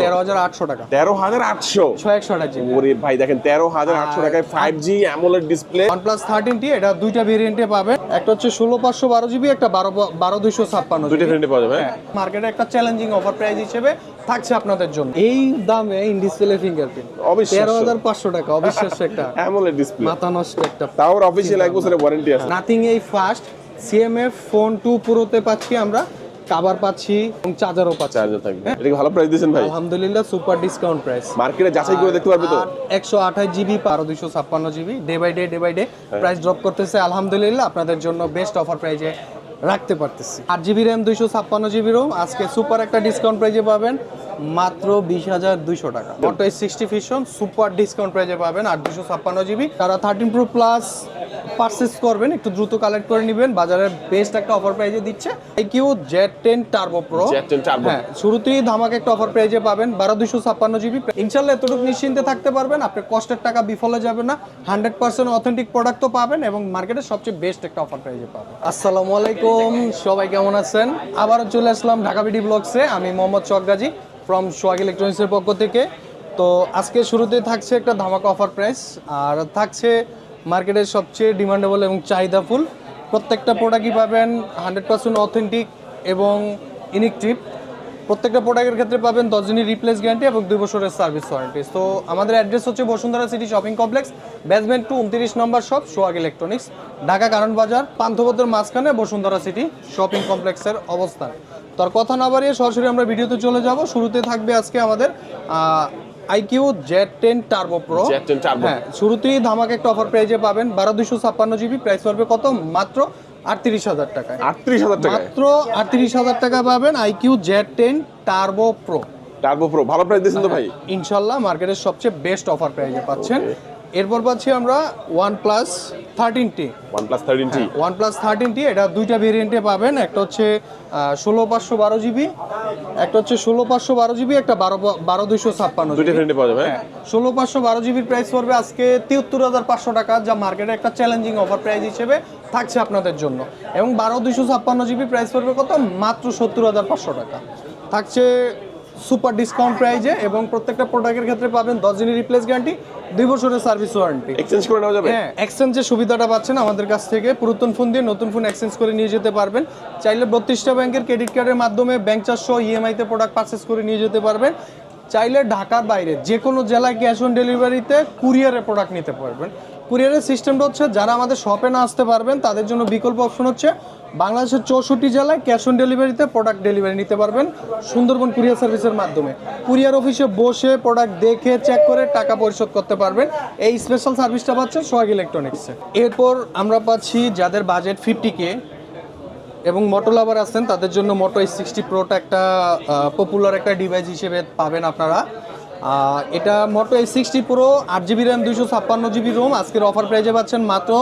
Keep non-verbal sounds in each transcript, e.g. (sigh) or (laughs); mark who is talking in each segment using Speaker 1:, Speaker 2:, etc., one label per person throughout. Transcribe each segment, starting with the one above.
Speaker 1: তেরো হাজার আটশো টাকা।
Speaker 2: তেরো হাজার আটশো?
Speaker 1: ছয় একশো আঠাশ
Speaker 2: ওরে ভাই দেখেন তেরো হাজার আটশো টাকায় five G AMOLED display
Speaker 1: one plus thirteen T এটা দুইটা ভেরিয়েন্টে পাবেন। একটা হচ্ছে ষোলো পাঁচশো বারো জিবি একটা বারো বারো দুইশো ছাপ্পান্ন
Speaker 2: দুইটা ভেরিয়েন্টে পাওয়া যাবে
Speaker 1: মার্কেটে একটা চ্যালেঞ্জিং অফার প্রাইস হিসেবে থাকছে আপনাদের জন্য। এই দামে ইন ডিসপ্লে ফিঙ্গারপ্রিন্ট। তেরো হাজার পাঁচশো টাকা অবিশ্বাস্য একটা।
Speaker 2: অ্যামোলেড ডিসপ্লে
Speaker 1: মাথা নষ্ট একটা
Speaker 2: তাও অফিসিয়াল এক বছরের ওয়ারেন্টি আছে।
Speaker 1: নাথিং এই ফার্স্ট সিএমএফ ফোন টু পুরোতে পাচ্ছি আমরা। কাভার পাচ্ছি এবং চার্জারও পাচ্ছি।
Speaker 2: চার্জার থাকবে। এটা কি ভালো প্রাইস দিয়েছেন ভাই?
Speaker 1: আলহামদুলিল্লাহ সুপার ডিসকাউন্ট প্রাইস
Speaker 2: মার্কেটে যাচাই করে দেখতে পারবে তো?
Speaker 1: একশো আঠাশ জিবি বারো দুইশো ছাপ্পান্ন GB day by day day by day price drop করতেছে। আলহামদুলিল্লাহ আপনাদের জন্য বেস্ট অফার প্রাইজে রাখতে পারতেছি। আট জিবি র্যাম দুইশো ছাপ্পান্ন জিবি রোম আজকে সুপার একটা ডিসকাউন্ট প্রাইজে পাবেন। মাত্র বিশ হাজার দুইশো টাকা। Auto sixty fusion super discount প্রাইজে পাবেন। আট দুশো ছাপ্পান্ন জিবি তারা থার্টিন প্রো প্লাস পারচেস করবেন একটু দ্রুত কালেক্ট করে নেবেন। বাজারের বেস্ট একটা অফার প্রাইজে দিচ্ছে। Q Z ten turbo pro
Speaker 2: Z10 Turbo।
Speaker 1: হ্যাঁ শুরুতেই ধামাকে একটা অফার প্রাইজে পাবেন। বারো দুশো ছাপ্পান্ন জিবি ইনশাল্লাহ এতটুকু নিশ্চিন্তে থাকতে পারবেন। আপনার কষ্টের টাকা বিফলে যাবে না। হান্ড্রেড পার্সেন্ট অথেন্টিক প্রোডাক্ট তো পাবেন এবং মার্কেটের সবচেয়ে বেস্ট একটা অফার প্রাইজে পাবেন। আসসালামু আলাইকুম। সবাই কেমন আছেন? আবারও চলে আসলাম ঢাকা বিডি ব্লগসে আমি মোহাম্মদ চকগাজী ফ্রম সোয়াগ ইলেকট্রনিক্সের পক্ষ থেকে। তো আজকে শুরুতে থাকছে একটা ধামাকা অফার প্রাইস আর থাকছে মার্কেটের সবচেয়ে ডিমান্ডেবল এবং চাহিদাফুল প্রত্যেকটা প্রোডাক্টই পাবেন হান্ড্রেড পার্সেন্ট অথেন্টিক এবং ইনিকটিভ প্রত্যেকটা প্রোডাক্টের ক্ষেত্রে পাবেন দশ দিনের রিপ্লেস গ্যারান্টি এবং দুই বছরের সার্ভিস ওয়ারেন্টি তো আমাদের অ্যাড্রেস হচ্ছে Bashundhara city shopping complex basement two উনত্রিশ নম্বর শপ সোহাগ ইলেকট্রনিক্স ঢাকা কারণ বাজার পান্থপত্রের মাঝখানে বসুন্ধরা সিটি শপিং কমপ্লেক্সের অবস্থান। তার কথা না বাড়িয়ে সরাসরি আমরা ভিডিওতে চলে যাব। শুরুতে থাকবে আজকে আমাদের iQOO Z ten turbo pro
Speaker 2: Z10 Turbo।
Speaker 1: হ্যাঁ শুরুতেই ধামাকে একটা অফার প্রাইজে পাবেন বারো দুশো ছাপ্পান্ন জিবি প্রাইস পড়বে কত মাত্র আটত্রিশ হাজার টাকায়।
Speaker 2: আটত্রিশ হাজার টাকা
Speaker 1: মাত্র আটত্রিশ হাজার টাকা পাবেন iQOO Z ten turbo pro
Speaker 2: turbo pro ভালো প্রাইস দিয়েছেন তো ভাই?
Speaker 1: ইনশাল্লাহ মার্কেটের সবচেয়ে বেস্ট অফার প্রাইজে পাচ্ছেন। এরপর পাচ্ছি আমরা one plus thirteen T
Speaker 2: one plus thirteen T
Speaker 1: one plus thirteen T এটা দুইটা ভেরিয়েন্টে পাবেন। একটা হচ্ছে ষোলো পাঁচশো বারো জিবি একটা হচ্ছে ষোলো পাঁচশো বারো জিবি একটা বারো বারো দুইশো ছাপ্পান্ন
Speaker 2: দুইটা ভেরিয়েন্টে পাওয়া যাবে
Speaker 1: হ্যাঁ? ষোলো পাঁচশো বারো জিবির প্রাইস পড়বে আজকে তিয়াত্তর হাজার পাঁচশো টাকা যা মার্কেটে একটা চ্যালেঞ্জিং অফার প্রাইস হিসেবে থাকছে আপনাদের জন্য। এবং বারো দুইশো ছাপ্পান্ন জিবি প্রাইস পড়বে কত? মাত্র সত্তর হাজার পাঁচশো টাকা। থাকছে সুপার ডিসকাউন্ট প্রাইজে এবং প্রত্যেকটা প্রোডাক্টের ক্ষেত্রে পাবেন দশ দিনের রিপ্লেস গ্যারান্টি দুই বছরের সার্ভিস ওয়ারেন্টি।
Speaker 2: এক্সচেঞ্জ করে নেওয়া যাবে?
Speaker 1: হ্যাঁ এক্সচেঞ্জের সুবিধাটা পাচ্ছেন আমাদের কাছ থেকে। পুরাতন ফোন দিয়ে নতুন ফোন এক্সচেঞ্জ করে নিয়ে যেতে পারবেন। চাইলে বত্রিশটা ব্যাংকের ক্রেডিট কার্ডের মাধ্যমে ব্যাংক চার্জ সহ ইএমআইতে প্রোডাক্ট পারচেস করে নিয়ে যেতে পারবেন। চাইলে ঢাকার বাইরে যে কোনো জেলায় ক্যাশ অন ডেলিভারিতে কুরিয়ারে প্রোডাক্ট নিতে পারবেন। কুরিয়ারের সিস্টেমটা হচ্ছে যারা আমাদের শপে না আসতে পারবেন, তাদের জন্য বিকল্প অপশন হচ্ছে বাংলাদেশের চৌষট্টি জেলায় ক্যাশ অন ডেলিভারিতে প্রোডাক্ট ডেলিভারি নিতে পারবেন সুন্দরবন কুরিয়ার সার্ভিসের মাধ্যমে। কুরিয়ার অফিসে বসে প্রোডাক্ট দেখে চেক করে টাকা পরিশোধ করতে পারবেন। এই স্পেশাল সার্ভিসটা পাচ্ছেন সোহাগ ইলেকট্রনিক্সে এরপর আমরা পাচ্ছি যাদের বাজেট ফিফটি কে এবং মোটো লাভার আছেন, তাদের জন্য মোটো সিক্সটি প্রোটা একটা পপুলার একটা ডিভাইস হিসেবে পাবেন আপনারা। এটা মোটো এই সিক্সটি প্রো আট জিবি র্যাম দুইশো ছাপ্পান্ন জিবি রোম আজকের অফার প্রাইজে পাচ্ছেন মাত্র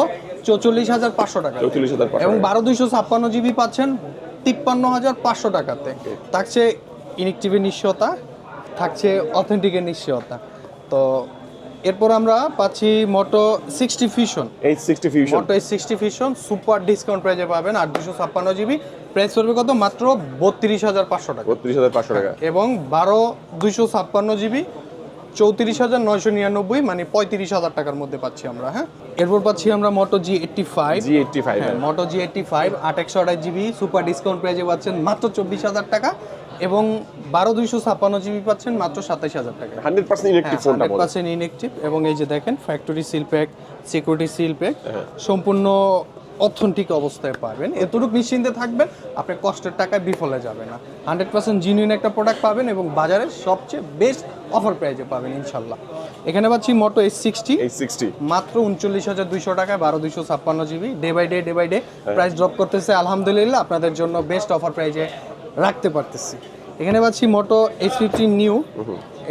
Speaker 1: চৌচল্লিশ হাজার পাঁচশো টাকা।
Speaker 2: চৌচল্লিশ হাজার
Speaker 1: এবং বারো দুইশো ছাপ্পান্ন জিবি পাচ্ছেন তিপ্পান্ন হাজার পাঁচশো টাকাতে। থাকছে ইনেকটিভের নিশ্চয়তা থাকছে অথেন্টিকের নিশ্চয়তা। তো এরপর আমরা পাচ্ছি Moto sixty fusion
Speaker 2: eight sixty fusion
Speaker 1: Moto এই সিক্সটি ফিশন সুপার ডিসকাউন্ট প্রাইজে পাবেন আট দুশো ছাপ্পান্ন জিবি প্রাইস পড়বে কত? মাত্র বত্রিশ হাজার পাঁচশো টাকা।
Speaker 2: বত্রিশ হাজার পাঁচশো টাকা।
Speaker 1: এবং বারো দুইশো ছাপ্পান্ন জিবি চৌত্রিশ হাজার নয়শো নিরানব্বই মানে পঁয়ত্রিশ হাজার টাকার মধ্যে পাচ্ছি আমরা হ্যাঁ? এরপর পাচ্ছি আমরা Moto G eighty five
Speaker 2: G eighty five
Speaker 1: Moto G eighty five আট একশো আঠাশ জিবি সুপার ডিসকাউন্ট প্রাইজে পাচ্ছেন মাত্র চব্বিশ হাজার টাকা। এবং বারো দুইশো ছাপ্পান্ন জিবি পাচ্ছেন মাত্র সাতাইশ হাজার টাকা।
Speaker 2: হান্ড্রেড পার্সেন্ট ইলেকট্রিক ফোনটা
Speaker 1: হান্ড্রেড পার্সেন্ট ইনেকটিভ এবং এই যে দেখেন factory seal pack security seal pack. সম্পূর্ণ অর্থনৈতিক অবস্থায় পাবেন। এতটুকু নিশ্চিন্তে থাকবেন আপনি কষ্টের টাকায় বিফলে যাবে না। হান্ড্রেড পার্সেন্ট জিনিউন একটা প্রোডাক্ট পাবেন এবং বাজারে সবচেয়ে বেস্ট অফার প্রাইজে পাবেন ইনশাল্লাহ। এখানে পাচ্ছি মোটো এইচ সিক্সটি।
Speaker 2: সিক্সটি।
Speaker 1: মাত্র উনচল্লিশ হাজার দুইশো টাকায় বারো দুইশো ছাপ্পান্ন GB. Day by day day by day price drop করতেছে আলহামদুলিল্লাহ আপনাদের জন্য বেস্ট অফার প্রাইজে রাখতে পারতেছি। এখানে পাচ্ছি মোটো এইচ ফিফটিন নিউ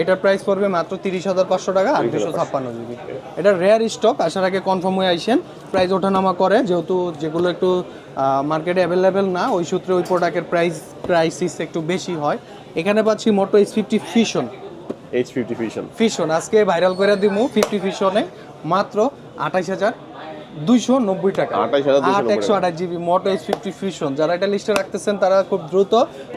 Speaker 1: এটার প্রাইস পড়বে মাত্র তিরিশ হাজার পাঁচশো টাকা আর দুশো ছাপ্পান্ন জিবি এটা রেয়ার স্টক আসার আগে কনফার্ম হয়ে আইসেন। প্রাইস ওঠানামা করে যেহেতু যেগুলো একটু মার্কেটে অ্যাভেলেবেল না ওই সূত্রে ওই প্রোডাক্টের প্রাইস প্রাইসিস একটু বেশি হয়। এখানে পাচ্ছি Moto H fifty fusion
Speaker 2: H fifty fusion
Speaker 1: fusion আজকে ভাইরাল করে দিমু ফিফটি ফিশনে মাত্র আঠাইশ হাজার দুইশো নব্বই টাকা।
Speaker 2: 28,290
Speaker 1: আট একশো আঠাশ GB Moto H fifty fusion. যারা এটা লিস্টে রাখতেছেন তারা খুব দ্রুত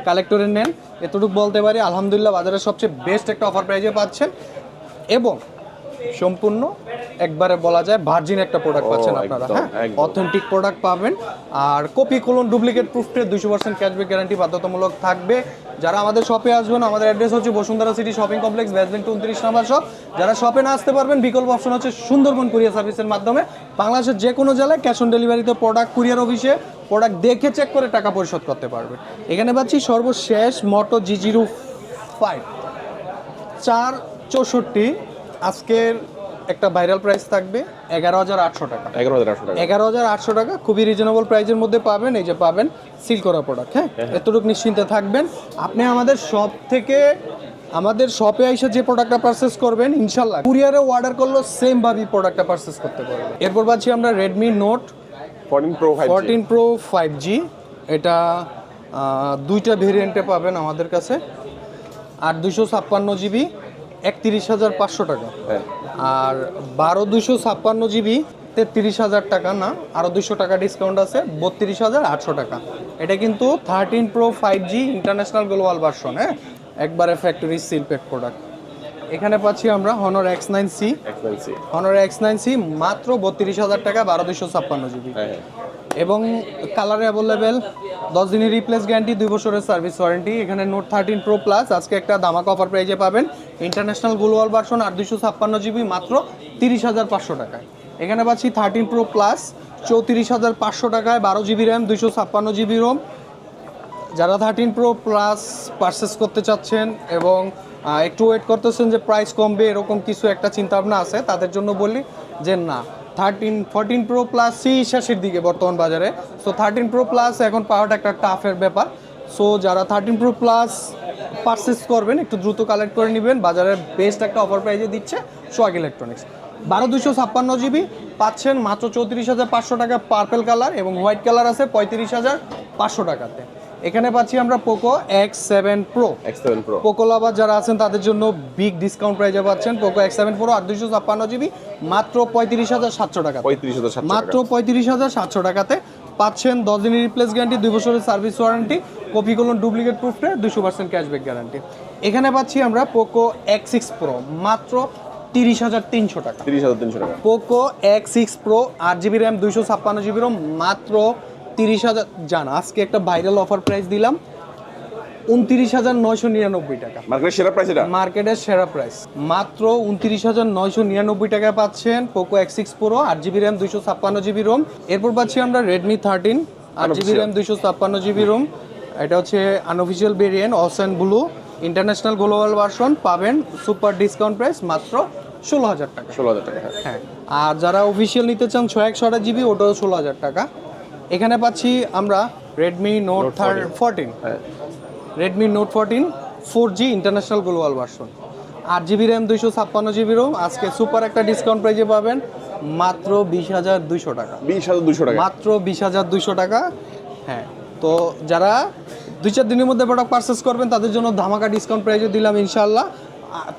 Speaker 1: কালেক্টরে নেন। এতটুকু বলতে পারি আলহামদুলিল্লাহ বাজারের সবচেয়ে বেস্ট একটা অফার প্রাইজে পাচ্ছেন। এবং সম্পূর্ণ একবারে বলা যায় ভার্জিন একটা প্রোডাক্ট পাচ্ছেন আপনারা হ্যাঁ? অথেন্টিক প্রোডাক্ট পাবেন। আর কপি কোলন ডুপ্লিকেট প্রুফটে দুশো পার্সেন্ট ক্যাশব্যাক গ্যারান্টি বাধ্যতামূলক থাকবে। যারা আমাদের শপে আসবেন আমাদের অ্যাড্রেস হচ্ছে Bashundhara city shopping complex baseline উনত্রিশ নাম্বার শপ যারা শপে না আসতে পারবেন বিকল্প অপশন হচ্ছে সুন্দরবন কুরিয়ার সার্ভিসের মাধ্যমে। বাংলাদেশের যে কোনো জেলায় ক্যাশ অন ডেলিভারিতে প্রোডাক্ট কুরিয়ার অফিসে প্রোডাক্ট দেখে চেক করে টাকা পরিশোধ করতে পারবে এখানে পাচ্ছি সর্বশেষ মোটো জি জিরো ফাইভ চার চৌষট্টি। আজকের একটা ভাইরাল প্রাইস থাকবে এগারো হাজার আটশো টাকা।
Speaker 2: এগারো হাজার আটশো টাকা।
Speaker 1: এগারো হাজার আটশো টাকা খুবই রিজনেবল প্রাইজের মধ্যে পাবেন এই যে পাবেন সিল করা প্রোডাক্ট হ্যাঁ? এতটুকু নিশ্চিন্তে থাকবেন। আপনি আমাদের শপ থেকে আমাদের শপে এসে যে প্রোডাক্টটা পারচেস করবেন ইনশাল্লাহ কুরিয়ারে অর্ডার করলেও সেম ভাবেই প্রোডাক্টটা পারচেস করতে পারবেন। এরপর পাচ্ছি আমরা Redmi note
Speaker 2: fourteen pro
Speaker 1: fourteen pro five G এটা দুইটা ভেরিয়েন্টে পাবেন আমাদের কাছে। আর দুশো ছাপ্পান্ন জিবি একত্রিশ হাজার পাঁচশো টাকা।
Speaker 2: হ্যাঁ।
Speaker 1: আর বারো দুশো ছাপ্পান্ন জিবি তেত্রিশ হাজার টাকা না আরও দুশো টাকা ডিসকাউন্ট আছে বত্রিশ হাজার আটশো টাকা। এটা কিন্তু thirteen pro five G international global version হ্যাঁ? একবারে ফ্যাক্টরি সিল প্যাক প্রোডাক্ট এখানে পাচ্ছি আমরা Honor X nine C Honor X nine C মাত্র বত্রিশ হাজার টাকা বারো দুশো ছাপ্পান্ন জিবি।
Speaker 2: হ্যাঁ হ্যাঁ।
Speaker 1: এবং কালার অ্যাভেলেবেল, দশ দিনের রিপ্লেস গ্যারান্টি দুই বছরের সার্ভিস ওয়ারেন্টি এখানে নোট থার্টিন প্রো প্লাস আজকে একটা দামাক অফার প্রাইজে পাবেন। ইন্টারন্যাশনাল গ্লোবাল ভার্সন আট দুশো ছাপ্পান্ন জিবি মাত্র তিরিশ হাজার পাঁচশো টাকায়। এখানে পাচ্ছি থার্টিন প্রো প্লাস চৌত্রিশ হাজার পাঁচশো টাকায়, বারো জিবি র্যাম দুশো ছাপ্পান্ন জিবি রোম যারা থার্টিন প্রো প্লাস পারচেস করতে চাচ্ছেন এবং একটু ওয়েট করতেছেন যে প্রাইস কমবে, এরকম কিছু একটা চিন্তা ভাবনা আছে, তাদের জন্য বলি যে না thirteen fourteen pro plus C শেষের দিকে বর্তমান বাজারে। সো থার্টিন প্রো প্লাস এখন পাওয়াটা একটা টাফের ব্যাপার। সো যারা থার্টিন প্রো প্লাস পারচেস করবেন, একটু দ্রুত কালেক্ট করে নেবেন। বাজারের বেস্ট একটা অফার প্রাইজে দিচ্ছে সোয়াগ ইলেকট্রনিক্স বারো দুশো ছাপ্পান্ন জিবি পাচ্ছেন মাত্র চৌত্রিশ হাজার পাঁচশো টাকা পার্পেল কালার এবং হোয়াইট কালার আছে পঁয়ত্রিশ হাজার পাঁচশো টাকাতে। এখানে পাচ্ছি আমরা Poco X seven pro
Speaker 2: X seven pro
Speaker 1: Poco lover যারা আছেন তাদের জন্য বিগ ডিসকাউন্ট প্রাইজে পাচ্ছেন পোকো এক্স সেভেন প্রো আট দুশো ছাপ্পান্ন জিবি মাত্র পঁয়ত্রিশ হাজার সাতশো টাকা
Speaker 2: পঁয়ত্রিশ হাজার
Speaker 1: মাত্র পঁয়ত্রিশ হাজার সাতশো টাকাতে পাচ্ছেন দশ দিনের রিপ্লেস গ্যারান্টি দুই বছরের সার্ভিস ওয়ারেন্টি কপি করুন ডুপ্লিকেট প্রুফে দুশো পার্সেন্ট ক্যাশব্যাক গ্যারান্টি এখানে পাচ্ছি আমরা পোকো এক্স সিক্স প্রো মাত্র তিরিশ হাজার তিনশো টাকা।
Speaker 2: তিরিশ হাজার তিনশো টাকা।
Speaker 1: পোকো এক্স সিক্স প্রো আট জিবি র্যাম দুইশো ছাপ্পান্ন জিবি রোম মাত্র তিরিশ হাজার জান আজকে একটা ভাইরাল অফার প্রাইস দিলাম উনত্রিশ হাজার নয়শো নিরানব্বই টাকা।
Speaker 2: মার্কেটের সেরা প্রাইস এটা?
Speaker 1: মার্কেটের সেরা প্রাইস মাত্র উনত্রিশ হাজার নয়শো নিরানব্বই টাকায় পাচ্ছেন পোকো এক্স সিক্স প্রো আট জিবি র্যাম দুইশো ছাপ্পান্ন জিবি রোম এরপর পাচ্ছি আমরা রেডমি থার্টিন আট জিবি র্যাম দুইশো ছাপ্পান্ন জিবি রোম এটা হচ্ছে unofficial variant ocean blue international global version পাবেন সুপার ডিসকাউন্ট প্রাইস মাত্র ষোলো হাজার টাকা।
Speaker 2: ষোলো হাজার টাকা হ্যাঁ।
Speaker 1: হ্যাঁ আর যারা অফিসিয়াল নিতে চান ছয় একশো আঠাশ জিবি ওটাও ষোলো হাজার টাকা। এখানে পাচ্ছি আমরা Redmi note third fourteen Redmi note fourteen four G international global version আট জিবি র্যাম দুইশো ছাপ্পান্ন জিবি রোম আজকে সুপার একটা ডিসকাউন্ট প্রাইজে পাবেন মাত্র বিশ হাজার দুইশো টাকা।
Speaker 2: বিশ হাজার দুশো টাকা।
Speaker 1: মাত্র বিশ হাজার দুইশো টাকা। হ্যাঁ তো যারা দুই চার দিনের মধ্যে প্রোডাক্ট পারচেস করবেন তাদের জন্য ধামাকা ডিসকাউন্ট প্রাইজে দিলাম ইনশাল্লাহ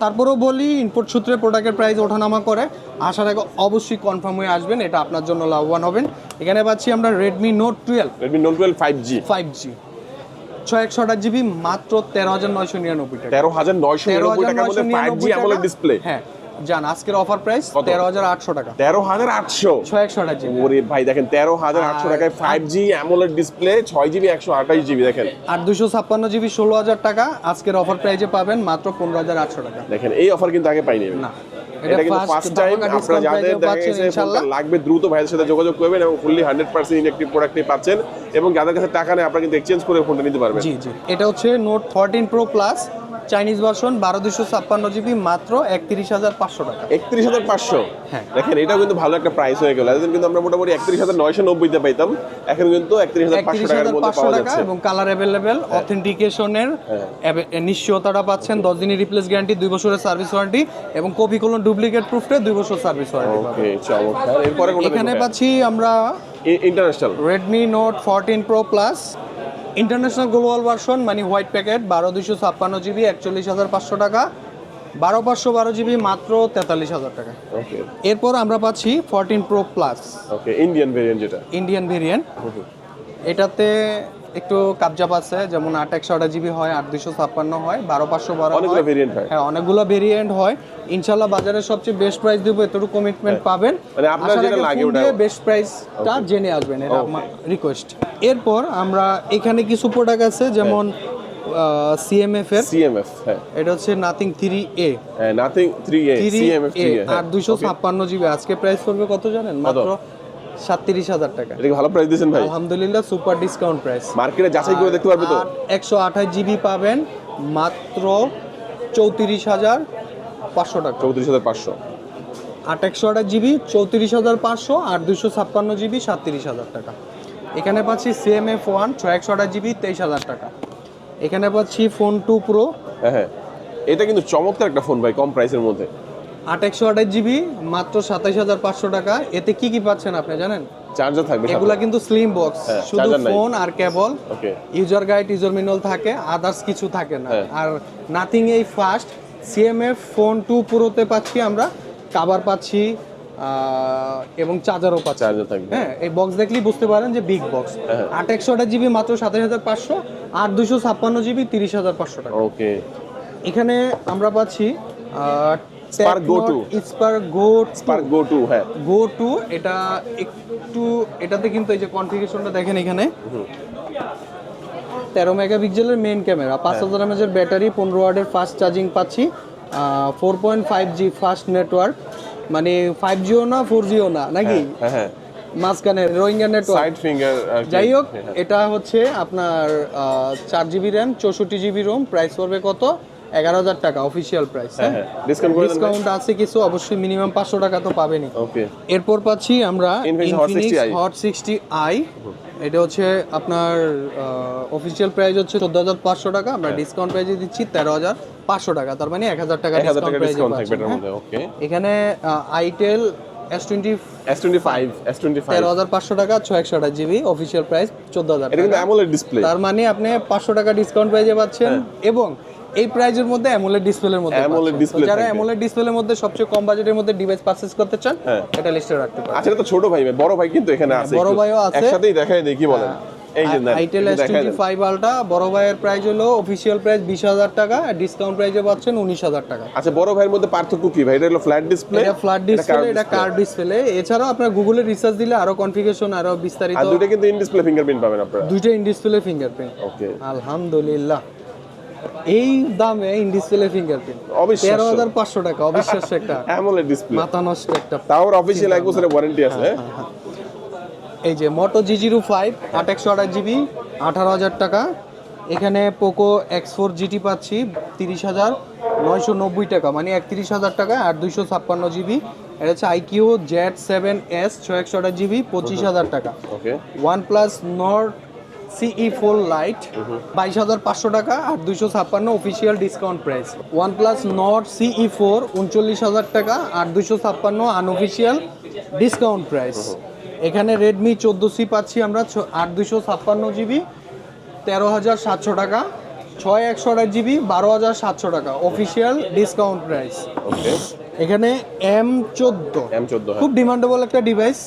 Speaker 1: তারপরেও বলি ইনপুট সূত্রে প্রোডাক্টের প্রাইস ওঠানামা করে। আসার আগে অবশ্যই কনফার্ম হয়ে আসবেন এটা আপনার জন্য লাভবান হবেন। এখানে পাচ্ছি আমরা Redmi note twelve
Speaker 2: Redmi note twelve five G
Speaker 1: five G ছয় একশো আট জিবি মাত্র তেরো হাজার নয়শো নিরানব্বই টাকা।
Speaker 2: তেরো হাজার নয়শো নিরানব্বই টাকার মধ্যে ফাইভ জি
Speaker 1: টাকা।
Speaker 2: ডিসপ্লে
Speaker 1: হ্যাঁ। আজকের অফার প্রাইস তেরো হাজার আটশো টাকা।
Speaker 2: তেরো হাজার আটশো?
Speaker 1: ছয় একশো আঠাশ জিবি।
Speaker 2: ওরে ভাই দেখেন তেরো হাজার আটশো টাকায় ফাইভ জি অ্যামোলেড ডিসপ্লে ছয় জিবি একশো আঠাশ জিবি দেখেন।
Speaker 1: আর দুশো ছাপ্পান্ন জিবি ষোলো হাজার টাকা আজকের অফার প্রাইজে পাবেন মাত্র পনেরো হাজার আটশো টাকা।
Speaker 2: দেখেন এই অফার কিন্তু আগে পাইনি
Speaker 1: না
Speaker 2: এটা কিন্তু ফার্স্ট টাইম আপনারা যাদের লাগবে দ্রুত ভাইয়ের সাথে যোগাযোগ করবেন এবং ফুললি হান্ড্রেড পার্সেন্ট ইলেকট্রিক প্রোডাক্টই পাচ্ছেন এবং যাদের কাছে টাকা নেই আপনারা কিন্তু এক্সচেঞ্জ করে ফোনটা নিতে পারবেন।
Speaker 1: G G. এটা হচ্ছে note fourteen pro plus Chinese version বারো দুশো ছাপ্পান্ন জিবি মাত্র একত্রিশ হাজার পাঁচশো টাকা।
Speaker 2: একত্রিশ হাজার পাঁচশো?
Speaker 1: হ্যাঁ।
Speaker 2: দেখেন এটাও কিন্তু ভালো একটা প্রাইস হয়ে গেল। এতদিন কিন্তু আমরা মোটামুটি একত্রিশ হাজার নয়শো নব্বইতে পাইতাম। এখন কিন্তু একত্রিশ হাজার পাঁচশো টাকার মধ্যে পাওয়া যাচ্ছে।
Speaker 1: এবং কালার অ্যাভেলেবেল অথেন্টিকেশনের নিশ্চয়তাটা পাচ্ছেন। দশ দিনের রিপ্লেস গ্যারান্টি দুই বছরের সার্ভিস ওয়ারেন্টি এবং কপি করুন ডুপ্লিকেট প্রুফে দুই বছর সার্ভিস ওয়ারেন্টি
Speaker 2: ওকে চমৎকার। এরপরে
Speaker 1: এখানে পাচ্ছি আমরা
Speaker 2: international
Speaker 1: Redmi note fourteen pro plus international global version মানে হোয়াইট প্যাকেট বারো দুশো ছাপ্পান্ন জিবি একচল্লিশ হাজার পাঁচশো টাকা। বারো পাঁচশো বারো জিবি মাত্র তেতাল্লিশ হাজার টাকা। এরপর আমরা পাচ্ছি fourteen pro plus
Speaker 2: Indian variant যেটা।
Speaker 1: ইন্ডিয়ান ভেরিয়েন্ট এটাতে একটু কাবজাপ আছে যেমন আট একশো আট জিবি হয় আট দুশো ছাপ্পান্ন হয় বারো পাঁচশো বারো
Speaker 2: অনেকগুলো ভেরিয়েন্ট হয়।
Speaker 1: হ্যাঁ অনেকগুলো ভেরিয়েন্ট হয়। ইনশাল্লাহ বাজারে সবচেয়ে বেস্ট প্রাইস দিব এতটুকু কমিটমেন্ট পাবেন।
Speaker 2: মানে আপনার যেটা লাগে ওটা-
Speaker 1: বেস্ট প্রাইসটা জেনে আসবেন এটা আমার রিকোয়েস্ট এরপর আমরা এখানে কিছু প্রোডাক্ট আছে যেমন সিএমএফ এর।
Speaker 2: সিএমএফ হ্যাঁ।
Speaker 1: এটা হচ্ছে Nothing three A
Speaker 2: Nothing three A
Speaker 1: three
Speaker 2: CMF
Speaker 1: A
Speaker 2: three A
Speaker 1: আর দুশো ছাপ্পান্ন জিবি। আজকে প্রাইস পড়বে কত জানেন? মাত্র সাতত্রিশ হাজার টাকা।
Speaker 2: এটা ভালো প্রাইস দিয়েছেন ভাই?
Speaker 1: আলহামদুলিল্লাহ সুপার ডিসকাউন্ট প্রাইস
Speaker 2: মার্কেটে যাচাই করে দেখতে পারবে তো?
Speaker 1: একশো আঠাশ জিবি পাবেন মাত্র চৌত্রিশ হাজার পাঁচশো টাকা।
Speaker 2: চৌত্রিশ হাজার পাঁচশো।
Speaker 1: আট একশো আঠাশ জিবি চৌত্রিশ হাজার পাঁচশো আর দুশো ছাপ্পান্ন জিবি সাতত্রিশ হাজার টাকা। এখানে পাচ্ছি সিএম এফ ওয়ান ছয় একশো আঠাশ জিবি তেইশ হাজার টাকা। এখানে পাচ্ছি ফোন টু প্রো
Speaker 2: হ্যাঁ হ্যাঁ। এটা কিন্তু চমৎকার একটা ফোন ভাই কম প্রাইসের মধ্যে।
Speaker 1: আট একশো আঠাশ জিবি মাত্র সাতাইশ হাজার পাঁচশো টাকা। এতে কি কি পাচ্ছেন আপনি জানেন?
Speaker 2: চার্জার থাকবে
Speaker 1: এগুলা কিন্তু স্লিম বক্স
Speaker 2: হ্যাঁ,
Speaker 1: শুধু ফোন আর cable user guide user Minal থাকে আদার্স কিছু থাকে না।
Speaker 2: হ্যাঁ।
Speaker 1: আর নাথিং এই ফার্স্ট সিএমএফ ফোন টু পুরোতে পাচ্ছি আমরা কাভার পাচ্ছি এবং চার্জারও পাচ্ছি।
Speaker 2: চার্জার থাকবে।
Speaker 1: হ্যাঁ এই বক্স দেখলেই বুঝতে পারেন যে বিগ বক্স
Speaker 2: হ্যাঁ।
Speaker 1: আট একশো জিবি মাত্র সাতাশ হাজার পাঁচশো আর দুশো ছাপ্পান্ন জিবি তিরিশ হাজার পাঁচশো টাকা।
Speaker 2: ওকে
Speaker 1: এখানে আমরা পাচ্ছি
Speaker 2: To।
Speaker 1: Spark Go
Speaker 2: Spark Go two হ্যাঁ।
Speaker 1: গো টু এটা একটু এটাতে কিন্তু এই যে কনফিগারেশনটা দেখেন এখানে। তেরো মেগাপিক্সেলের মেইন ক্যামেরা পাঁচ হাজার এমএচের ব্যাটারি পনেরো ওয়ার্ডের ফাস্ট চার্জিং পাচ্ছি। Four point five G fast network মানে ফাইভ জিও না ফোর জিও না নাকি?
Speaker 2: হ্যাঁ হ্যাঁ
Speaker 1: মাঝখানে রোহিঙ্গা নেটওয়ার্ক
Speaker 2: সাইড ফিঙ্গার
Speaker 1: যাই হোক এটা হচ্ছে আপনার চার জিবি র্যাম চৌষট্টি জিবি রোম প্রাইস পড়বে কত? এগারো হাজার টাকা অফিসিয়াল প্রাইস
Speaker 2: হ্যাঁ? হ্যাঁ ডিসকাউন্ট
Speaker 1: আছে কিছু অবশ্যই মিনিমাম পাঁচশো টাকা তো পাবেনই। এরপর পাচ্ছি আমরা
Speaker 2: Infinix Hot 60i
Speaker 1: Hot sixty i এটা হচ্ছে আপনার অফিসিয়াল প্রাইস হচ্ছে চোদ্দ হাজার পাঁচশো টাকা। আমরা ডিসকাউন্ট প্রাইসে দিচ্ছি তেরো হাজার পাঁচশো টাকা। তার মানে এক হাজার টাকা ডিসকাউন্ট
Speaker 2: ওকে
Speaker 1: এখানে itel S twenty
Speaker 2: S twenty five S twenty five
Speaker 1: তেরো হাজার পাঁচশো টাকা ছয় একশো আঠাশ জিবি অফিসিয়াল প্রাইস চোদ্দ হাজার
Speaker 2: এটা কিন্তু অ্যামোলেড ডিসপ্লে
Speaker 1: তার মানে আপনি পাঁচশো টাকা ডিসকাউন্ট প্রাইজে পাচ্ছেন এবং এই প্রাইজের মধ্যে অ্যামোলেড ডিসপ্লের মধ্যে
Speaker 2: display
Speaker 1: তো যারা অ্যামোলেড ডিসপ্লের মধ্যে সবচেয়ে কম বাজেটের মধ্যে ডিভাইস পারচেজ করতে চান
Speaker 2: হ্যাঁ।
Speaker 1: এটা লিস্টে রাখতে পারেন।
Speaker 2: আচ্ছা তো ছোট ভাই বড় ভাই কিন্তু এখানে আছে
Speaker 1: বড় ভাইও আছে।
Speaker 2: একসাথেই দেখাই দেই কি বলেন। এই যে
Speaker 1: আইটেল এস টোয়েন্টি। ফাইভ আলটা বড় ভাইয়ের প্রাইস হলো অফিসিয়াল প্রাইস বিশ হাজার টাকা আর ডিসকাউন্ট প্রাইজে পাচ্ছেন উনিশ হাজার টাকা।
Speaker 2: আচ্ছা বড় ভাইয়ের মধ্যে পার্থক্য কি ভাই? এটা হলো ফ্ল্যাট ডিসপ্লে
Speaker 1: এটা ফ্ল্যাট ডিসপ্লে এটা কার্ড ডিসপ্লে এছাড়াও আপনার গুগলে রিসার্চ দিলে আরও কনফিগারেশন আরও বিস্তারিত
Speaker 2: আর দুইটা কিন্তু ইন ডিসপ্লে ফিঙ্গারপ্রিন্ট পাবেন আপনারা।
Speaker 1: দুইটা ইন ডিসপ্লে ফিঙ্গারপ্রিন্ট
Speaker 2: ওকে
Speaker 1: আলহামদুলিল্লাহ। এই দামে ইন ডিসপ্লে ফিঙ্গারপ্রিন্ট
Speaker 2: অবশ্যই
Speaker 1: তেরো হাজার পাঁচশো টাকা অবিশ্বাস্য একটা। (laughs)
Speaker 2: অ্যামোলেড ডিসপ্লে
Speaker 1: মাথা নষ্ট একটা।
Speaker 2: তাও অফিসিয়াল এক বছরের ওয়ারেন্টি আছে। হ্যাঁ?
Speaker 1: এই যে মোটো জি জিরো ফাইভ আট একশো আঠাশ জিবি আঠারো হাজার টাকা। এখানে পোকো এক্স ফোর জিটি পাচ্ছি তিরিশ হাজার নয়শো নব্বই টাকা। মানে একত্রিশ হাজার টাকা আর দুইশো ছাপ্পান্ন জিবি এটা হচ্ছে আইকিউ জেড সেভেন এস ছয় একশো আঠাশ জিবি পঁচিশ হাজার টাকা।
Speaker 2: Okay
Speaker 1: one plus Nord CE four lite বাইশ হাজার পাঁচশো টাকা আর দুইশো ছাপ্পান্ন official discount price one plus Nord CE four উনচল্লিশ হাজার টাকা আর দুইশো ছাপ্পান্ন আনঅফিসিয়াল ডিসকাউন্ট প্রাইস এখানে রেডমি চোদ্দ সি পাচ্ছি আমরা আট দুইশো ছাপ্পান্ন জিবি তেরো হাজার সাতশো টাকা ছয় একশো আঠাশ জিবি বারো হাজার সাতশো টাকা অফিসিয়াল ডিসকাউন্ট প্রাইস এখানে এম চোদ্দ।
Speaker 2: এম চোদ্দ
Speaker 1: খুব ডিমান্ডেবল একটা ডিভাইস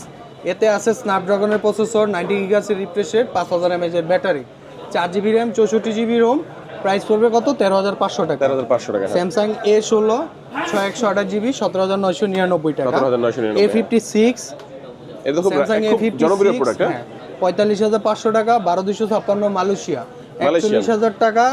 Speaker 1: এতে আছে স্ন্যাপড্রাগনের প্রসেসর নাইনটি গিগাসের রিফ্রেশ রেট পাঁচ হাজার এমএচের ব্যাটারি চার জিবি র্যাম চৌষট্টি জিবি রোম প্রাইস পড়বে কত? তেরো হাজার পাঁচশো টাকা।
Speaker 2: তেরো হাজার পাঁচশো টাকা।
Speaker 1: স্যামসাং এ ষোলো ছয় একশো আঠাশ জিবি সতেরো হাজার নয়শো নিরানব্বই টাকা। A fifty six Samsung A fifty পঁয়তাল্লিশ হাজার পাঁচশো টাকা বারো দুশো ছাপ্পান্ন মালয়েশিয়া। একচল্লিশ হাজার টাকা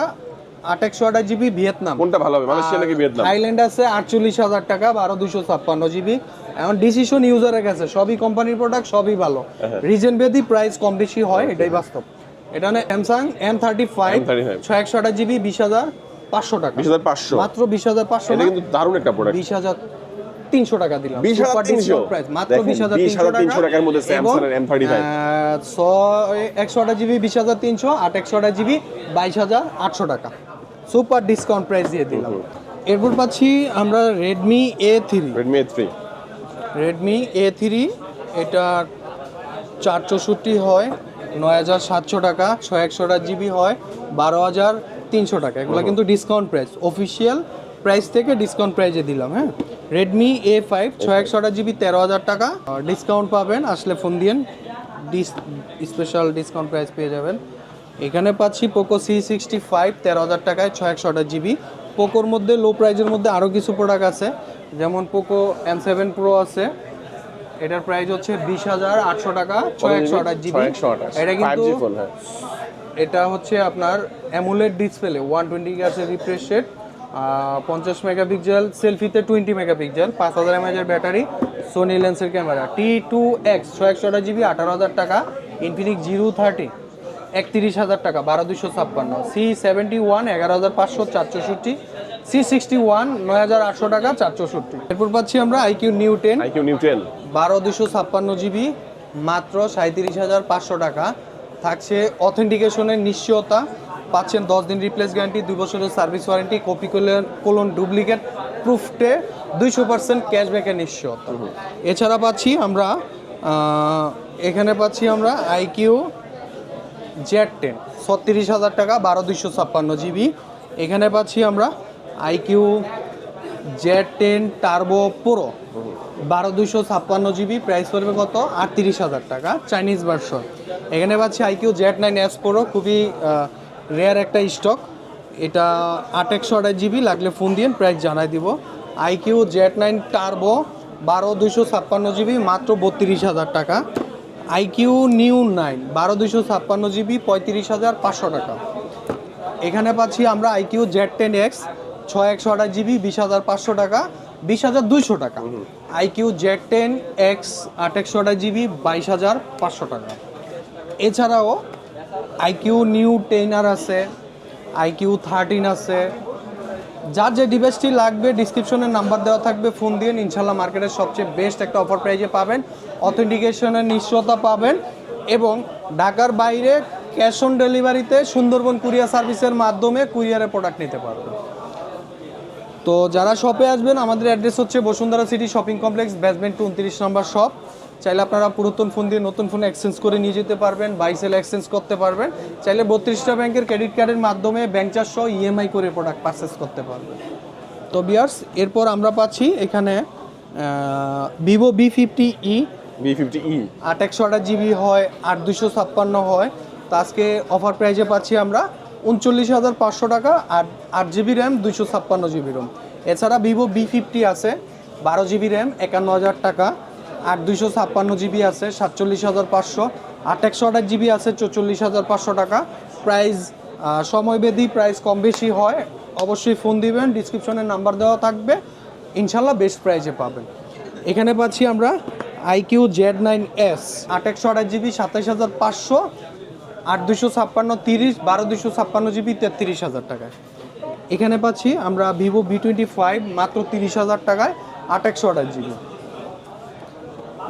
Speaker 1: আট একশো আঠাশ জিবি ভিয়েতনাম।
Speaker 2: কোনটা ভালো হবে? মালয়েশিয়া নাকি ভিয়েতনাম?
Speaker 1: থাইল্যান্ড আছে আটচল্লিশ হাজার টাকা বারো দুশো ছাপ্পান্ন জিবি। এখন ডিসিশন ইউজারের কাছে সবই কোম্পানির প্রোডাক্ট সবই ভালো।
Speaker 2: হ্যাঁ।
Speaker 1: রিজন বেদি প্রাইস কম বেশি হয় এটাই বাস্তব। এটা না স্যামসাং এম থার্টি ফাইভ ছয় একশো আঠাশ জিবি বিশ হাজার পাঁচশো টাকা।
Speaker 2: বিশ হাজার পাঁচশো?
Speaker 1: মাত্র বিশ হাজার পাঁচশো
Speaker 2: এটা কিন্তু দারুণ একটা প্রোডাক্ট
Speaker 1: বিশ হাজার তিনশো টাকা দিলাম।
Speaker 2: বিশ হাজার তিনশো?
Speaker 1: মাত্র বিশ হাজার
Speaker 2: তিনশো টাকার মধ্যে স্যামসাং এম থার্টি ফাইভ
Speaker 1: একশো আঠাশ জিবি বিশ হাজার তিনশো আট একশো আঠাশ জিবি বাইশ হাজার আটশো টাকা। সুপার ডিসকাউন্ট প্রাইস দিয়ে দিলাম। এরপর পাচ্ছি আমরা Redmi A three
Speaker 2: Redmi A three
Speaker 1: Redmi A three এটা চার চৌষট্টি হয় নয় হাজার সাতশো টাকা ছয় একশো জিবি হয় বারো হাজার তিনশো টাকা। এগুলো কিন্তু ডিসকাউন্ট প্রাইস অফিসিয়াল প্রাইস থেকে ডিসকাউন্ট প্রাইজে দিলাম হ্যাঁ? রেডমি এ ফাইভ ছয় একশো জিবি তেরো হাজার টাকা। ডিসকাউন্ট পাবেন আসলে ফোন দিয়েন ডিস স্পেশাল ডিসকাউন্ট প্রাইস পেয়ে যাবেন। এখানে পাচ্ছি পোকো সি সিক্সটি ফাইভ তেরো হাজার টাকায় ছয় একশো আঠাশ জিবি। পোকোর মধ্যে লো প্রাইজের মধ্যে আরও কিছু প্রোডাক্ট আছে। যেমন পোকো এম সেভেন প্রো আছে। এটার প্রাইস হচ্ছে বিশ হাজার আটশো টাকা ছয় একশো আঠাশ জিবি। এটা কিন্তু
Speaker 2: হ্যাঁ।
Speaker 1: এটা হচ্ছে আপনার অ্যামুলেট ডিসপ্লে ওয়ান টোয়েন্টি গার্সের রিফ্রেশ রেট পঞ্চাশ মেগাপিক্সেল সেলফিতে টোয়েন্টি মেগাপিক্সেল পাঁচ হাজার এমএচের ব্যাটারি সোনি লেন্সের ক্যামেরা টি টু এক্স ছয় একশো আঠাশ জিবি আঠারো হাজার টাকা ইনফিনিক্স জিরো থার্টি একত্রিশ হাজার টাকা বারো দুশো ছাপ্পান্ন। সি সেভেন্টি ওয়ান এগারো হাজার পাঁচশো চার চৌষট্টি সি সিক্সটি ওয়ান নয় হাজার আটশো টাকা চার চৌষট্টি এরপর পাচ্ছি আমরা iQOO Neo ten
Speaker 2: iQOO Neo ten.
Speaker 1: বারো দুশো ছাপ্পান্ন জিবি মাত্র সাঁত্রিশ হাজার পাঁচশো টাকা। থাকছে অথেন্টিকেশনের নিশ্চয়তা পাচ্ছেন দশ দিন রিপ্লেস গ্যারান্টি দুই বছরের service warranty copy clone duplicate প্রুফটে দুইশো পার্সেন্ট ক্যাশব্যাকের নিশ্চয়তা। এছাড়া পাচ্ছি আমরা এখানে পাচ্ছি আমরা আইকিউ জেড টেন। ছত্রিশ হাজার টাকা, বারো দুইশো ছাপ্পান্ন জিবি। এখানে পাচ্ছি আমরা iQOO Z ten turbo pro. বারো দুইশো ছাপ্পান্ন জিবি, প্রাইস পড়বে কত? আটত্রিশ হাজার টাকা, চাইনিজ ভার্সন। এখানে পাচ্ছি iQOO Z nine S pro, খুবই রেয়ার একটা স্টক এটা আট একশো আঠাশ জিবি, লাগলে ফোন দিয়ে প্রাইস জানাই দিব। আইকিউ জেড নাইন টার্বো, বারো দুইশো ছাপ্পান্ন জিবি, মাত্র বত্রিশ হাজার টাকা। আইকিউ নিউ নাইন বারো দুইশো ছাপ্পান্ন জিবি পঁয়ত্রিশ হাজার পাঁচশো টাকা। এখানে পাচ্ছি আমরা আইকিউ জেড টেন এক্স ছয় একশো আঠাশ জিবি বিশ হাজার পাঁচশো টাকা বিশ হাজার দুইশো টাকা। আইকিউ জেড টেন এক্স আট একশো আঠাশ জিবি বাইশ হাজার পাঁচশো টাকা। এছাড়াও আইকিউ নিউ টেনার আছে আইকিউ থার্টিন আছে। যার যে ডিভাইসটি লাগবে ডিসক্রিপশনের নাম্বার দেওয়া থাকবে ফোন দিয়ে ইনশাল্লাহ মার্কেটের সবচেয়ে বেস্ট একটা অফার প্রাইজে পাবেন। অথেন্টিকেশনের নিশ্চয়তা পাবেন এবং ঢাকার বাইরে ক্যাশ অন ডেলিভারিতে সুন্দরবন কুরিয়ার সার্ভিসের মাধ্যমে কুরিয়ারে প্রোডাক্ট নিতে পারবেন। তো যারা শপে আসবেন, আমাদের অ্যাড্রেস হচ্ছে Bashundhara city shopping complex basement উনত্রিশ নম্বর শপ চাইলে আপনারা পুরাতন ফোন দিয়ে নতুন ফোন এক্সচেঞ্জ করে নিয়ে যেতে পারবেন বাই সেল এক্সচেঞ্জ করতে পারবেন। চাইলে বত্রিশটা ব্যাংকের ক্রেডিট কার্ডের মাধ্যমে ব্যাংক সহ ইএমআই করে প্রোডাক্ট পারচেস করতে পারবেন। তো বিয়ার্স এরপর আমরা পাচ্ছি এখানে Vivo V fifty E
Speaker 2: V fifty E
Speaker 1: আট একশো আঠাশ জিবি হয়, আট দুশো ছাপ্পান্ন হয়। তো আজকে অফার প্রাইজে পাচ্ছি আমরা উনচল্লিশ হাজার পাঁচশো টাকা আর আট জিবি র্যাম দুইশো ছাপ্পান্ন জিবি রোম এছাড়া ভিভো বি ফিফটি আছে, বারো জিবি র্যাম একান্ন হাজার টাকা। আট দুইশো ছাপ্পান্ন জিবি আছে, সাতচল্লিশ হাজার পাঁচশো। আট একশো আঠাশ জিবি আছে, চৌচল্লিশ হাজার পাঁচশো টাকা। প্রাইস সময়বেদী প্রাইস কম বেশি হয়, অবশ্যই ফোন দিবেন ডিসক্রিপশনে নাম্বার দেওয়া থাকবে। ইনশাল্লাহ বেস্ট প্রাইজে পাবেন। এখানে পাচ্ছি আমরা আইকিউ জেড নাইন এস। আট একশো আঠাশ জিবি, সাতাইশ হাজার পাঁচশো। আট দুশো ছাপ্পান্ন, তিরিশ, বারো দুশো ছাপ্পান্ন জিবি, তেত্রিশ হাজার টাকায়। এখানে পাচ্ছি আমরা ভিভো ভি টোয়েন্টি ফাইভ, মাত্র তিরিশ হাজার টাকায়, আট একশো আঠাশ জিবি।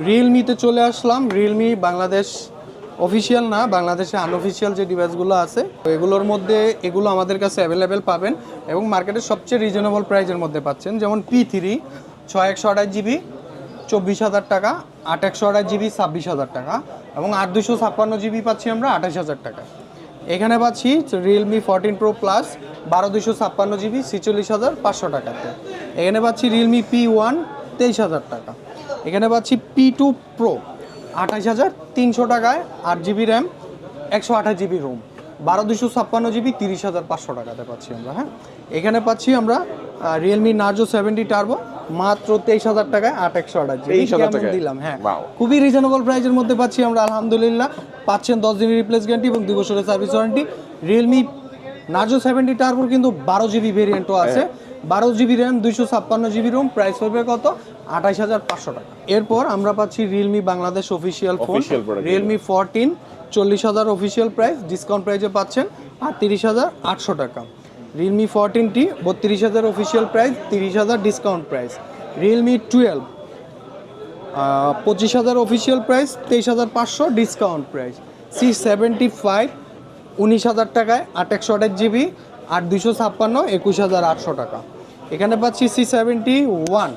Speaker 1: রিয়েলমিতে চলে আসলাম। রিয়েলমি বাংলাদেশ অফিসিয়াল না, বাংলাদেশে আনঅফিসিয়াল যে ডিভাইসগুলো আছে এগুলোর মধ্যে এগুলো আমাদের কাছে অ্যাভেলেবেল পাবেন এবং মার্কেটের সবচেয়ে রিজনেবল প্রাইজের মধ্যে পাচ্ছেন, যেমন পি থ্রি ছয় একশো আঠাশ জিবি চব্বিশ হাজার টাকা, আট একশো আঠাশ জিবি, ছাব্বিশ হাজার টাকা এবং আট দুশো ছাপ্পান্ন জিবি পাচ্ছি আমরা আঠাশ হাজার টাকা। এখানে পাচ্ছি রিয়েলমি ফোরটিন প্রো প্লাস বারো দুশো ছাপ্পান্ন জিবি, ছিচল্লিশ হাজার পাঁচশো টাকাতে। এখানে পাচ্ছি রিয়েলমি পি ওয়ান তেইশ হাজার টাকা। এখানে পাচ্ছি পি টু প্রো আঠাশ হাজার তিনশো টাকায় আট জিবি র্যাম, একশো আঠাশ জিবি রোম। বারো দুশো ছাপ্পান্ন জিবি, তিরিশ হাজার পাঁচশো টাকাতে পাচ্ছি আমরা হ্যাঁ? এখানে পাচ্ছি আমরা রিয়েলমি নার্জো সেভেন্টি টার্বো মাত্র তেইশ হাজার টাকায় আট একশো আঠাশ জিবি।
Speaker 2: 23,000
Speaker 1: দিলাম হ্যাঁ। খুবই রিজনেবল প্রাইসের মধ্যে পাচ্ছি আমরা আলহামদুলিল্লাহ। পাচ্ছেন দশ দিনের রিপ্লেস গ্যারান্টি এবং দুই বছরের service warranty Realme Narzo seventy টার্বোর কিন্তু বারো জিবি ভেরিয়েন্টও আছে। বারো জিবি র্যাম দুইশো ছাপ্পান্ন জিবি রোম প্রাইস হবে কত? আঠাইশ হাজার পাঁচশো টাকা। এরপর আমরা পাচ্ছি Realme Bangladesh official phone Realme fourteen চল্লিশ হাজার অফিসিয়াল প্রাইস ডিসকাউন্ট প্রাইসে পাচ্ছেন আর তিরিশ হাজার আটশো টাকা। রিয়েলমি ফোরটিনটি বত্রিশ হাজার অফিসিয়াল প্রাইস তিরিশ হাজার ডিসকাউন্ট প্রাইস রিয়েলমি টুয়েলভ পঁচিশ হাজার অফিসিয়াল প্রাইস তেইশ হাজার পাঁচশো discount price C seventy five উনিশ হাজার টাকায়, আট একশো আঠাশ জিবি আট দুশো ছাপ্পান্ন, একুশ হাজার আটশো টাকা। এখানে পাচ্ছি সি সেভেন্টি ওয়ান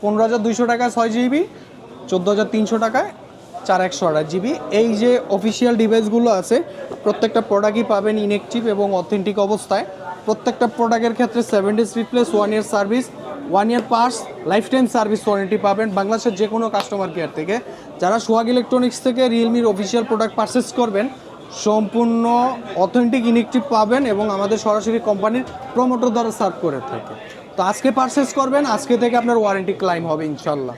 Speaker 1: পনেরো হাজার দুশো টাকায় ছয় জিবি চোদ্দ হাজার তিনশো টাকায় চার একশো আঠাশ জিবি। এই যে অফিসিয়াল ডিভাইসগুলো আছে, প্রত্যেকটা প্রোডাক্টই পাবেন ইনেকটিভ এবং অথেন্টিক অবস্থায়। প্রত্যেকটা প্রোডাক্টের ক্ষেত্রে seven days replace one year service one year parts life time service warranty পাবেন বাংলাদেশের যে কোনো কাস্টমার কেয়ার থেকে। যারা সোহাগ ইলেকট্রনিক্স থেকে রিয়েলমির অফিসিয়াল প্রোডাক্ট পারচেস করবেন, সম্পূর্ণ অথেন্টিক ইনেকটিভ পাবেন এবং আমাদের সরাসরি কোম্পানির প্রমোটর দ্বারা সার্ভ করে থাকে। তো আজকে পারচেস করবেন, আজকে থেকে আপনার ওয়ারেন্টি ক্লাইম হবে ইনশাল্লাহ।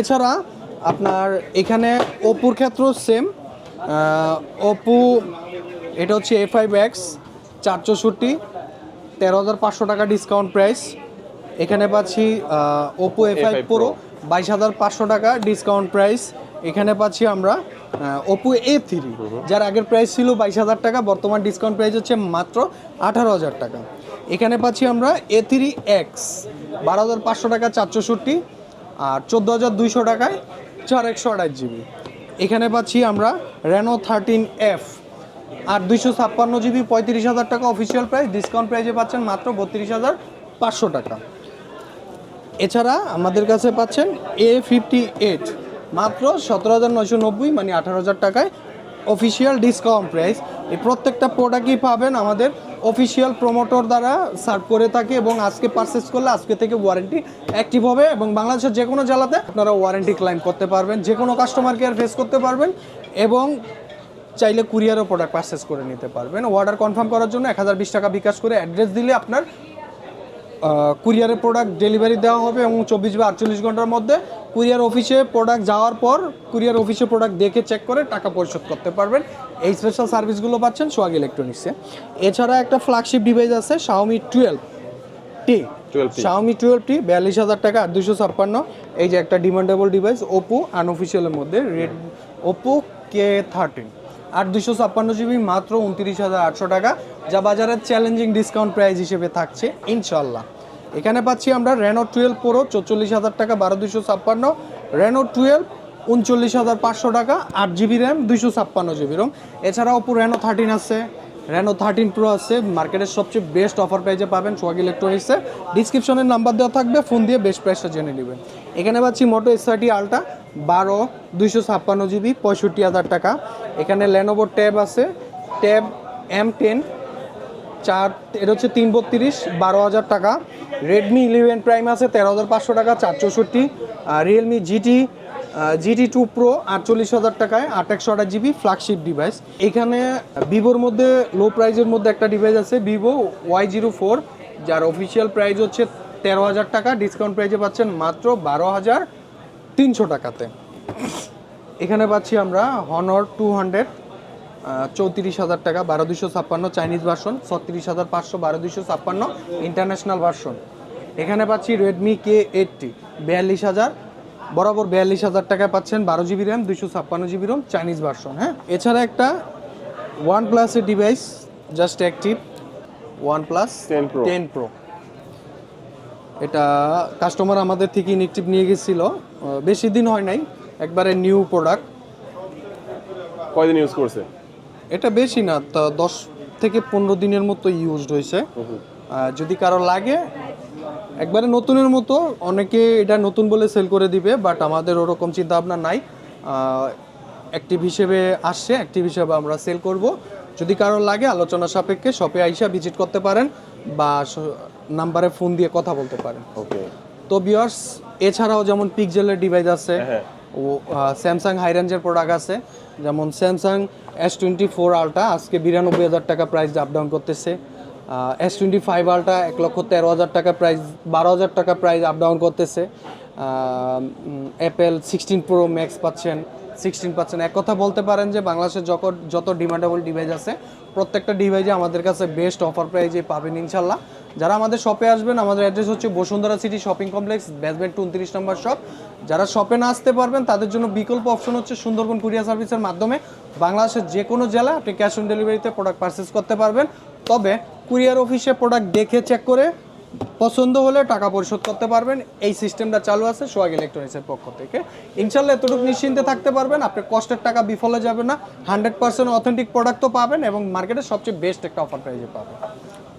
Speaker 1: এছাড়া আপনার এখানে ওপুর ক্ষেত্রেও সেম ওপো এটা হচ্ছে এ ফাইভ এক্স চার চৌষট্টি তেরো হাজার পাঁচশো টাকা ডিসকাউন্ট প্রাইস এখানে পাচ্ছি Oppo A five
Speaker 2: A5
Speaker 1: pro বাইশ হাজার পাঁচশো টাকা ডিসকাউন্ট প্রাইস এখানে পাচ্ছি আমরা ওপো এ থ্রি যার আগের প্রাইস ছিল বাইশ হাজার টাকা বর্তমান ডিসকাউন্ট প্রাইস হচ্ছে মাত্র আঠারো হাজার টাকা। এখানে পাচ্ছি আমরা এ থ্রি এক্স বারো হাজার পাঁচশো টাকা চার চৌষট্টি আর চোদ্দ হাজার দুইশো টাকায় চার একশো আঠাশ জিবি। এখানে পাচ্ছি আমরা রেনো থার্টিন এফ আর দুইশো ছাপ্পান্ন জিবি, পঁয়ত্রিশ হাজার টাকা অফিসিয়াল প্রাইস ডিসকাউন্ট প্রাইসে পাচ্ছেন মাত্র বত্রিশ হাজার পাঁচশো টাকা। এছাড়া আমাদের কাছে পাচ্ছেন এ ফিফটি এইট মাত্র সতেরো হাজার নয়শো নব্বই মানে আঠারো হাজার টাকায় অফিসিয়াল ডিসকাউন্ট প্রাইস এই প্রত্যেকটা প্রোডাক্টই পাবেন আমাদের অফিসিয়াল প্রমোটর দ্বারা সার্ভ করে থাকে এবং আজকে পারচেস করলে আজকে থেকে ওয়ারেন্টি অ্যাক্টিভ হবে এবং বাংলাদেশের যে কোনো জেলাতে আপনারা ওয়ারেন্টি ক্লাইম করতে পারবেন, যে কোনো কাস্টমার কেয়ার ফেস করতে পারবেন এবং চাইলে কুরিয়ারও প্রোডাক্ট পারচেস করে নিতে পারবেন। অর্ডার কনফার্ম করার জন্য এক হাজার বিশ টাকা বিকাশ করে অ্যাড্রেস দিলে আপনার কুরিয়ারের প্রোডাক্ট ডেলিভারি দেওয়া হবে এবং চব্বিশ বা আটচল্লিশ ঘণ্টার মধ্যে কুরিয়ার অফিসে প্রোডাক্ট যাওয়ার পর কুরিয়ার অফিসে প্রোডাক্ট দেখে চেক করে টাকা পরিশোধ করতে পারবেন। এই স্পেশাল সার্ভিসগুলো পাচ্ছেন সোয়াগ ইলেকট্রনিক্সে এছাড়া একটা ফ্ল্যাগশিপ ডিভাইস আছে Xiaomi twelve T
Speaker 2: 12T
Speaker 1: Xiaomi twelve T বিয়াল্লিশ হাজার টাকা আর দুশো ছাপ্পান্ন। এই যে একটা ডিমান্ডেবল ডিভাইস ওপো আনঅফিসিয়ালের মধ্যে রেড ওপো কে থার্টিন আর দুশো ছাপ্পান্ন জিবি মাত্র উনত্রিশ হাজার আটশো টাকা যা বাজারের চ্যালেঞ্জিং ডিসকাউন্ট প্রাইস হিসেবে থাকছে ইনশাল্লাহ এখানে পাচ্ছি আমরা রেনো টুয়েলভ প্রো চৌচল্লিশ হাজার টাকা, বারো দুশো ছাপ্পান্ন। রেনো টুয়েলভ উনচল্লিশ হাজার পাঁচশো টাকা, আট জিবি র্যাম দুশো ছাপ্পান্ন জিবি রোম এছাড়াও ওপো রেনো থার্টিন আছে। রেনো থার্টিন প্রো আছে। মার্কেটের সবচেয়ে বেস্ট অফার প্রাইজে পাবেন সোয়াগ ইলেকট্রনিক্সে। ডিসক্রিপশনের নাম্বার দেওয়া থাকবে ফোন দিয়ে বেস্ট প্রাইসটা জেনে নেবেন। এখানে পাচ্ছি মোটো এস থার্টি আলট্রা বারো দুইশো ছাপ্পান্ন জিবি, পঁয়ষট্টি হাজার টাকা। এখানে লেনোভো ট্যাব আছে। ট্যাব এম টেন চার, এটা হচ্ছে তিন বত্রিশ, বারো হাজার টাকা। রেডমি ইলেভেন প্রাইম আছে, তেরো হাজার পাঁচশো টাকা, চার চৌষট্টি। Realme GT GT two pro আটচল্লিশ হাজার টাকায়, আট একশো আঠাশ জিবি ফ্ল্যাগশিপ ডিভাইস এখানে ভিভোর মধ্যে লো প্রাইজের মধ্যে একটা ডিভাইস আছে ভিভো ওয়াই জিরো ফোর যার অফিসিয়াল প্রাইস হচ্ছে তেরো হাজার টাকা। ডিসকাউন্ট প্রাইজে পাচ্ছেন মাত্র বারো হাজার তিনশো টাকাতে। এখানে পাচ্ছি আমরা হনর টু হান্ড্রেড চৌত্রিশ হাজার টাকা বারো দুশো ছাপ্পান্ন চাইনিজ ভার্সন ছত্রিশ হাজার পাঁচশো বারো দুশো ছাপ্পান্ন ইন্টারন্যাশনাল ভার্সন। এখানে পাচ্ছি রেডমি কে এইটটি বিয়াল্লিশ হাজার বরাবর বিয়াল্লিশ হাজার টাকায় পাচ্ছেন বারো জিবি র্যাম দুশো ছাপ্পান্ন জিবি রোম চাইনিজ ভার্সন হ্যাঁ? এছাড়া একটা ওয়ান প্লাসের device just active one plus
Speaker 2: 10 Pro
Speaker 1: ten pro এটা কাস্টমার আমাদের থেকে ইনেকটিভ নিয়ে গেছিল। বেশি দিন হয় নাই একবারে নিউ প্রোডাক্ট
Speaker 2: কয়দিন ইউজ করছে?
Speaker 1: এটা বেশি না তা দশ থেকে পনেরো দিনের মতো ইউজড হয়েছে। যদি কারও লাগে একবারে নতুনের মতো অনেকে এটা নতুন বলে সেল করে দিবে বাট আমাদের ওরকম চিন্তা ভাবনা নাই অ্যাক্টিভ হিসেবে আসছে অ্যাক্টিভ হিসেবে আমরা সেল করব। যদি কারও লাগে আলোচনা সাপেক্ষে শপে আইসা ভিজিট করতে পারেন বা নাম্বারে ফোন দিয়ে কথা বলতে পারেন।
Speaker 2: ওকে
Speaker 1: তো বিয়ার্স এছাড়াও যেমন পিকজেলের ডিভাইস আছে
Speaker 2: হ্যাঁ।
Speaker 1: ও স্যামসাং হাই রেঞ্জের প্রোডাক্ট আছে যেমন Samsung S twenty four ultra আজকে বিরানব্বই হাজার টাকা প্রাইস আপ ডাউন করতেছে। এস টোয়েন্টি ফাইভ আলটা এক লক্ষ তেরো হাজার টাকা প্রাইস বারো হাজার টাকা প্রাইস আপ ডাউন করতেছে। অ্যাপেল সিক্সটিন প্রো ম্যাক্স পাচ্ছেন। সিক্সটিন পাচ্ছেন। এক কথা বলতে পারেন যে বাংলাদেশের যত যত ডিমান্ডেবল ডিভাইস আছে, প্রত্যেকটা ডিভাইসে আমাদের কাছে বেস্ট অফার প্রাইজে পাবেন ইনশাল্লাহ। যারা আমাদের শপে আসবেন, আমাদের অ্যাড্রেস হচ্ছে Bashundhara city shopping complex basement উনত্রিশ নম্বর শপ যারা শপে না আসতে পারবেন, তাদের জন্য বিকল্প অপশন হচ্ছে সুন্দরবন কুরিয়ার সার্ভিসের মাধ্যমে। বাংলাদেশের যে কোনো জেলা আপনি ক্যাশ অন ডেলিভারিতে প্রোডাক্ট পারচেস করতে পারবেন। তবে কুরিয়ার অফিসে প্রোডাক্ট দেখে চেক করে পছন্দ হলে টাকা পরিশোধ করতে পারবেন। এই সিস্টেমটা চালু আছে সোয়াগ ইলেকট্রনিক্সের পক্ষ থেকে। ইনশাল্লাহ এতটুকু নিশ্চিন্তে থাকতে পারবেন। আপনার কষ্টের টাকা বিফলে যাবে না। হান্ড্রেড পার্সেন্ট অথেন্টিক প্রোডাক্টও পাবেন এবং মার্কেটের সবচেয়ে বেস্ট একটা অফার প্রাইজে পাবেন।